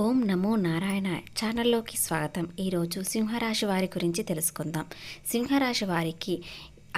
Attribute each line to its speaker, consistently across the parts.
Speaker 1: ఓం నమో నారాయణ ఛానల్లోకి స్వాగతం. ఈరోజు సింహరాశి వారి గురించి తెలుసుకుందాం. సింహరాశి వారికి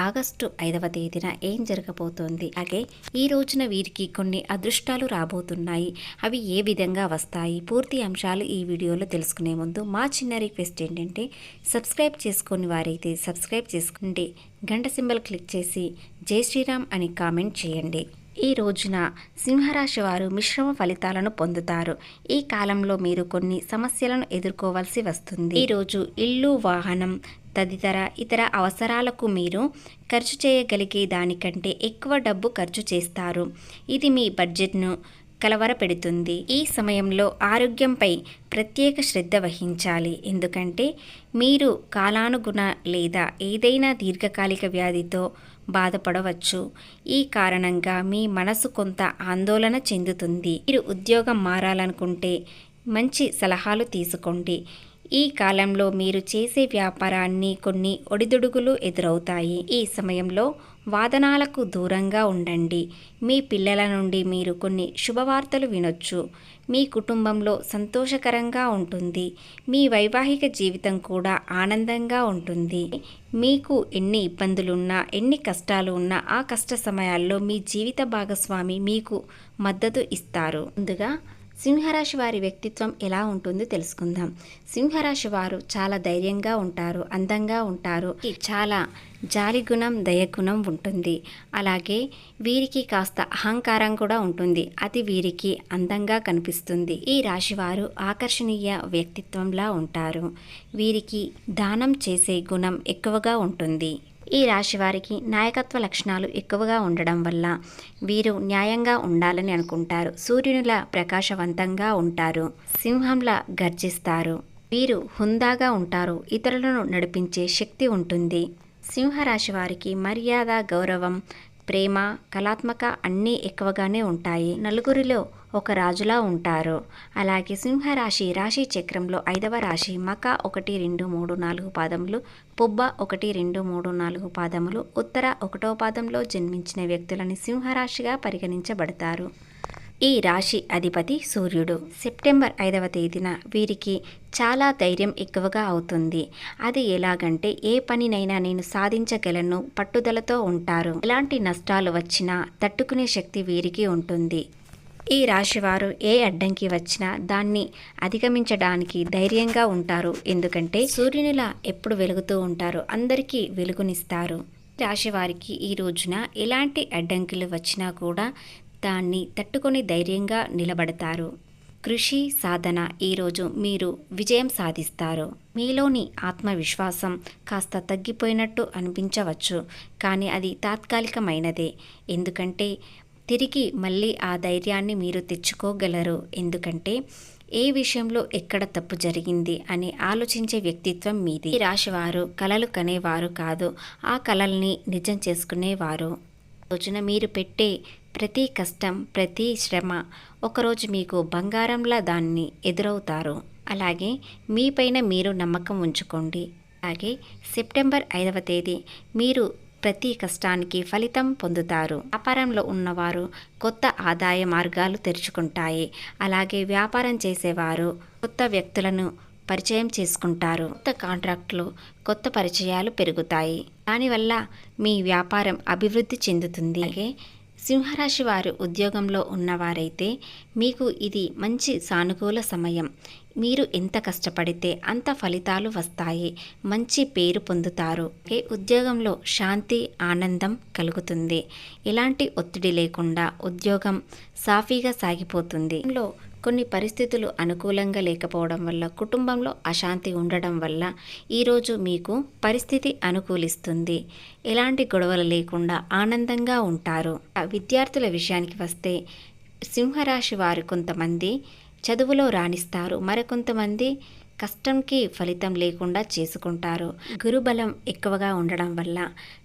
Speaker 1: ఆగస్టు ఐదవ తేదీన ఏం జరగబోతోంది? అలాగే ఈ రోజున వీరికి కొన్ని అదృష్టాలు రాబోతున్నాయి. అవి ఏ విధంగా వస్తాయి? పూర్తి అంశాలు ఈ వీడియోలో తెలుసుకునే ముందు మా చిన్న రిక్వెస్ట్ ఏంటంటే సబ్స్క్రైబ్ చేసుకుని వారైతే సబ్స్క్రైబ్ చేసుకుంటే గంట సింబల్ క్లిక్ చేసి జై శ్రీరామ్ అని కామెంట్ చేయండి. ఈ రోజున సింహరాశి వారు మిశ్రమ ఫలితాలను పొందుతారు. ఈ కాలంలో మీరు కొన్ని సమస్యలను ఎదుర్కోవాల్సి వస్తుంది. ఈరోజు ఇల్లు వాహనం తదితర ఇతర అవసరాలకు మీరు ఖర్చు చేయగలిగే దానికంటే ఎక్కువ డబ్బు ఖర్చు చేస్తారు. ఇది మీ బడ్జెట్ను కలవరపెడుతుంది. ఈ సమయంలో ఆరోగ్యంపై ప్రత్యేక శ్రద్ధ వహించాలి. ఎందుకంటే మీరు కాలానుగుణ లేదా ఏదైనా దీర్ఘకాలిక వ్యాధితో బాధపడవచ్చు. ఈ కారణంగా మీ మనసు కొంత ఆందోళన చెందుతుంది. మీరు ఉద్యోగం మారాలనుకుంటే మంచి సలహాలు తీసుకోండి. ఈ కాలంలో మీరు చేసే వ్యాపారాన్ని కొన్ని ఒడిదుడుగులు ఎదురవుతాయి. ఈ సమయంలో వాదనాలకు దూరంగా ఉండండి. మీ పిల్లల నుండి మీరు కొన్ని శుభవార్తలు వినొచ్చు. మీ కుటుంబంలో సంతోషకరంగా ఉంటుంది. మీ వైవాహిక జీవితం కూడా ఆనందంగా ఉంటుంది. మీకు ఎన్ని ఇబ్బందులున్నా ఎన్ని కష్టాలు ఉన్నా ఆ కష్ట సమయాల్లో మీ జీవిత భాగస్వామి మీకు మద్దతు ఇస్తారు. ముందుగా సింహరాశి వారి వ్యక్తిత్వం ఎలా ఉంటుందో తెలుసుకుందాం. సింహరాశి వారు చాలా ధైర్యంగా ఉంటారు అందంగా ఉంటారు. చాలా జాలి గుణం దయగుణం ఉంటుంది. అలాగే వీరికి కాస్త అహంకారం కూడా ఉంటుంది. అది వీరికి అందంగా కనిపిస్తుంది. ఈ రాశివారు ఆకర్షణీయ వ్యక్తిత్వంలా ఉంటారు. వీరికి దానం చేసే గుణం ఎక్కువగా ఉంటుంది. ఈ రాశి వారికి నాయకత్వ లక్షణాలు ఎక్కువగా ఉండడం వల్ల వీరు న్యాయంగా ఉండాలని అనుకుంటారు. సూర్యునిలా ప్రకాశవంతంగా ఉంటారు. సింహంలా గర్జిస్తారు. వీరు హుందాగా ఉంటారు. ఇతరులను నడిపించే శక్తి ఉంటుంది. సింహరాశి వారికి మర్యాద గౌరవం ప్రేమ కళాత్మక అన్నీ ఎక్కువగానే ఉంటాయి. నలుగురిలో ఒక రాజులా ఉంటారు. అలాగే సింహరాశి రాశి చక్రంలో ఐదవ రాశి మక ఒకటి రెండు మూడు నాలుగు పాదములు పుబ్బ ఒకటి రెండు మూడు నాలుగు పాదములు ఉత్తర ఒకటో పాదంలో జన్మించిన వ్యక్తులని సింహరాశిగా పరిగణించబడతారు. ఈ రాశి అధిపతి సూర్యుడు. సెప్టెంబర్ ఐదవ తేదీన వీరికి చాలా ధైర్యం ఎక్కువగా అవుతుంది. అది ఎలాగంటే ఏ పనినైనా నేను సాధించగలను పట్టుదలతో ఉంటారు. ఎలాంటి నష్టాలు వచ్చినా తట్టుకునే శక్తి వీరికి ఉంటుంది. ఈ రాశివారు ఏ అడ్డంకి వచ్చినా దాన్ని అధిగమించడానికి ధైర్యంగా ఉంటారు. ఎందుకంటే సూర్యునిలా ఎప్పుడు వెలుగుతూ ఉంటారు అందరికీ వెలుగునిస్తారు. రాశివారికి ఈ రోజున ఎలాంటి అడ్డంకులు వచ్చినా కూడా దాన్ని తట్టుకొని ధైర్యంగా నిలబడతారు. కృషి సాధన ఈరోజు మీరు విజయం సాధిస్తారు. మీలోని ఆత్మవిశ్వాసం కాస్త తగ్గిపోయినట్టు అనిపించవచ్చు కానీ అది తాత్కాలికమైనదే. ఎందుకంటే తిరిగి మళ్ళీ ఆ ధైర్యాన్ని మీరు తెచ్చుకోగలరు. ఎందుకంటే ఏ విషయంలో ఎక్కడ తప్పు జరిగింది అని ఆలోచించే వ్యక్తిత్వం మీది. ఈ రాశివారు కలలు కనేవారు కాదు ఆ కలల్ని నిజం చేసుకునేవారు. రోజున మీరు పెట్టే ప్రతి కష్టం ప్రతి శ్రమ ఒకరోజు మీకు బంగారంలా దాన్ని ఎదురవుతారు. అలాగే మీపైన మీరు నమ్మకం ఉంచుకోండి. అలాగే సెప్టెంబర్ ఐదవ తేదీ మీరు ప్రతి కష్టానికి ఫలితం పొందుతారు. వ్యాపారంలో ఉన్నవారు కొత్త ఆదాయ మార్గాలు తెరుచుకుంటాయి. అలాగే వ్యాపారం చేసేవారు కొత్త వ్యక్తులను పరిచయం చేసుకుంటారు. కొత్త కాంట్రాక్టులు కొత్త పరిచయాలు పెరుగుతాయి. దానివల్ల మీ వ్యాపారం అభివృద్ధి చెందుతుంది. అలాగే సింహరాశి వారు ఉద్యోగంలో ఉన్నవారైతే మీకు ఇది మంచి సానుకూల సమయం. మీరు ఎంత కష్టపడితే అంత ఫలితాలు వస్తాయి. మంచి పేరు పొందుతారు. ఏ ఉద్యోగంలో శాంతి ఆనందం కలుగుతుంది. ఎలాంటి ఒత్తిడి లేకుండా ఉద్యోగం సాఫీగా సాగిపోతుంది. లో కొన్ని పరిస్థితులు అనుకూలంగా లేకపోవడం వల్ల కుటుంబంలో అశాంతి ఉండడం వల్ల ఈరోజు మీకు పరిస్థితి అనుకూలిస్తుంది. ఎలాంటి గొడవలు లేకుండా ఆనందంగా ఉంటారు. విద్యార్థుల విషయానికి వస్తే సింహరాశి వారు కొంతమంది చదువులో రాణిస్తారు. మరికొంతమంది కష్టంకి ఫలితం లేకుండా చేసుకుంటారు. గురుబలం ఎక్కువగా ఉండడం వల్ల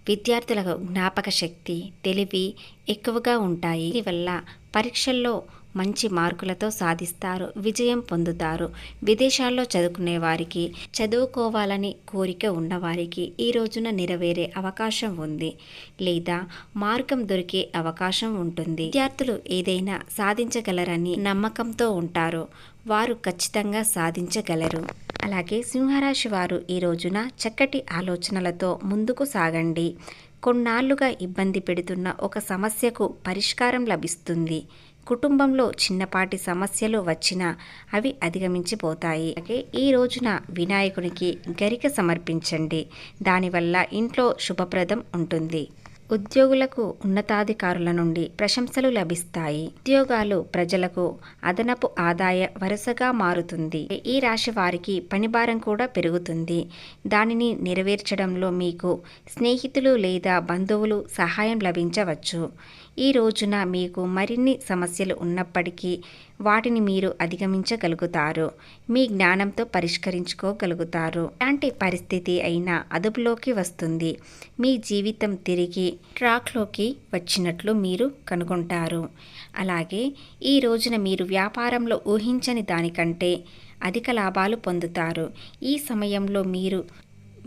Speaker 1: విద్యార్థులకు జ్ఞాపక శక్తి తెలివి ఎక్కువగా ఉంటాయి. దీనివల్ల పరీక్షల్లో మంచి మార్కులతో సాధిస్తారు విజయం పొందుతారు. విదేశాల్లో చదువుకునే వారికి చదువుకోవాలని కోరిక ఉన్నవారికి ఈ రోజున నెరవేరే అవకాశం ఉంది. లేదా మార్గం దొరికే అవకాశం ఉంటుంది. విద్యార్థులు ఏదైనా సాధించగలరని నమ్మకంతో ఉంటారు. వారు ఖచ్చితంగా సాధించగలరు. అలాగే సింహరాశి వారు ఈ రోజున చక్కటి ఆలోచనలతో ముందుకు సాగండి. కొన్నాళ్ళుగా ఇబ్బంది పెడుతున్న ఒక సమస్యకు పరిష్కారం లభిస్తుంది. కుటుంబంలో చిన్నపాటి సమస్యలు వచ్చినా అవి అధిగమించిపోతాయి. అలాగే ఈ రోజున వినాయకునికి గరిక సమర్పించండి. దానివల్ల ఇంట్లో శుభప్రదం ఉంటుంది. ఉద్యోగులకు ఉన్నతాధికారుల నుండి ప్రశంసలు లభిస్తాయి. ఉద్యోగాలు ప్రజలకు అదనపు ఆదాయ వరుసగా మారుతుంది. ఈ రాశి వారికి పనిభారం కూడా పెరుగుతుంది. దానిని నెరవేర్చడంలో మీకు స్నేహితులు లేదా బంధువులు సహాయం లభించవచ్చు. ఈ రోజున మీకు మరిన్ని సమస్యలు ఉన్నప్పటికీ వాటిని మీరు అధిగమించగలుగుతారు. మీ జ్ఞానంతో పరిష్కరించుకోగలుగుతారు. ఎలాంటి పరిస్థితి అయినా అదుపులోకి వస్తుంది. మీ జీవితం తిరిగి ట్రాక్లోకి వచ్చినట్లు మీరు కనుగొంటారు. అలాగే ఈ రోజున మీరు వ్యాపారంలో ఊహించని దానికంటే అధిక లాభాలు పొందుతారు. ఈ సమయంలో మీరు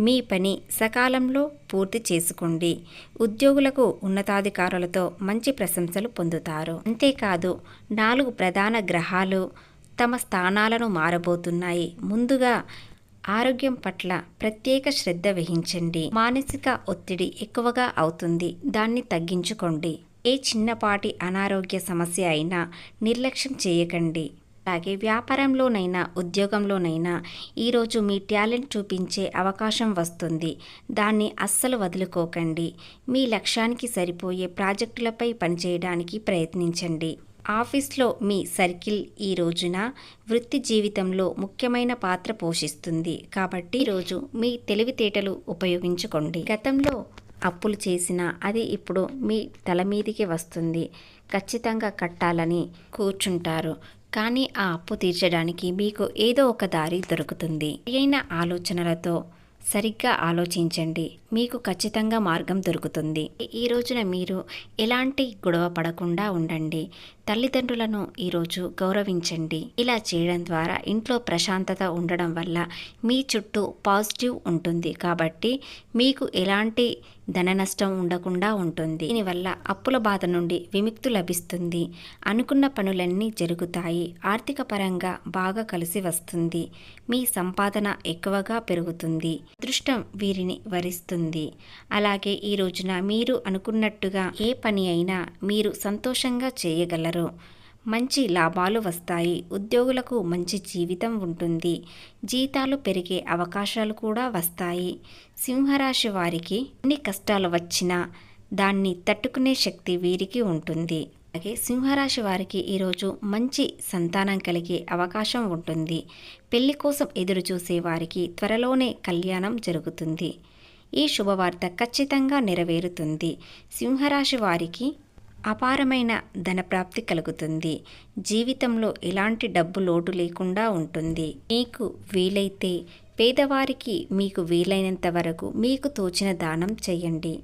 Speaker 1: మీ పని సకాలంలో పూర్తి చేసుకోండి. ఉద్యోగులకు ఉన్నతాధికారులతో మంచి ప్రశంసలు పొందుతారు. అంతేకాదు నాలుగు ప్రధాన గ్రహాలు తమ స్థానాలను మారబోతున్నాయి. ముందుగా ఆరోగ్యం పట్ల ప్రత్యేక శ్రద్ధ వహించండి. మానసిక ఒత్తిడి ఎక్కువగా అవుతుంది. దాన్ని తగ్గించుకోండి. ఏ చిన్నపాటి అనారోగ్య సమస్య అయినా నిర్లక్ష్యం చేయకండి. అలాగే వ్యాపారంలోనైనా ఉద్యోగంలోనైనా ఈరోజు మీ టాలెంట్ చూపించే అవకాశం వస్తుంది. దాన్ని అస్సలు వదులుకోకండి. మీ లక్ష్యానికి సరిపోయే ప్రాజెక్టులపై పనిచేయడానికి ప్రయత్నించండి. ఆఫీస్లో మీ సర్కిల్ ఈ రోజున వృత్తి జీవితంలో ముఖ్యమైన పాత్ర పోషిస్తుంది. కాబట్టి ఈరోజు మీ తెలివితేటలు ఉపయోగించుకోండి. గతంలో అప్పులు చేసినా అది ఇప్పుడు మీ తల మీదికి వస్తుంది. ఖచ్చితంగా కట్టాలని కూర్చుంటారు. కానీ ఆ అప్పు తీర్చడానికి మీకు ఏదో ఒక దారి దొరుకుతుంది. సరైన ఆలోచనలతో సరిగ్గా ఆలోచించండి. మీకు ఖచ్చితంగా మార్గం దొరుకుతుంది. ఈ రోజున మీరు ఎలాంటి గొడవ పడకుండా ఉండండి. తల్లిదండ్రులను ఈరోజు గౌరవించండి. ఇలా చేయడం ద్వారా ఇంట్లో ప్రశాంతత ఉండడం వల్ల మీ చుట్టూ పాజిటివ్ ఉంటుంది. కాబట్టి మీకు ఎలాంటి ధన నష్టం ఉండకుండా ఉంటుంది. దీనివల్ల అప్పుల బాధ నుండి విముక్తి లభిస్తుంది. అనుకున్న పనులన్నీ జరుగుతాయి. ఆర్థిక పరంగా బాగా కలిసి వస్తుంది. మీ సంపాదన ఎక్కువగా పెరుగుతుంది. అదృష్టం వీరిని వరిస్తుంది. అలాగే ఈ రోజున మీరు అనుకున్నట్టుగా ఏ పని అయినా మీరు సంతోషంగా చేయగలరు. మంచి లాభాలు వస్తాయి. ఉద్యోగులకు మంచి జీవితం ఉంటుంది. జీతాలు పెరిగే అవకాశాలు కూడా వస్తాయి. సింహరాశి వారికి ఎన్ని కష్టాలు వచ్చినా దాన్ని తట్టుకునే శక్తి వీరికి ఉంటుంది. అలాగే సింహరాశి వారికి ఈరోజు మంచి సంతానం కలిగే అవకాశం ఉంటుంది. పెళ్ళి కోసం ఎదురు చూసే వారికి త్వరలోనే కళ్యాణం జరుగుతుంది. ఈ శుభవార్త ఖచ్చితంగా నెరవేరుతుంది. సింహరాశి వారికి అపారమైన ధనప్రాప్తి కలుగుతుంది. జీవితంలో ఎలాంటి డబ్బు లోటు లేకుండా ఉంటుంది. మీకు వీలైతే పేదవారికి మీకు వీలైనంత వరకు మీకు తోచిన దానం చేయండి.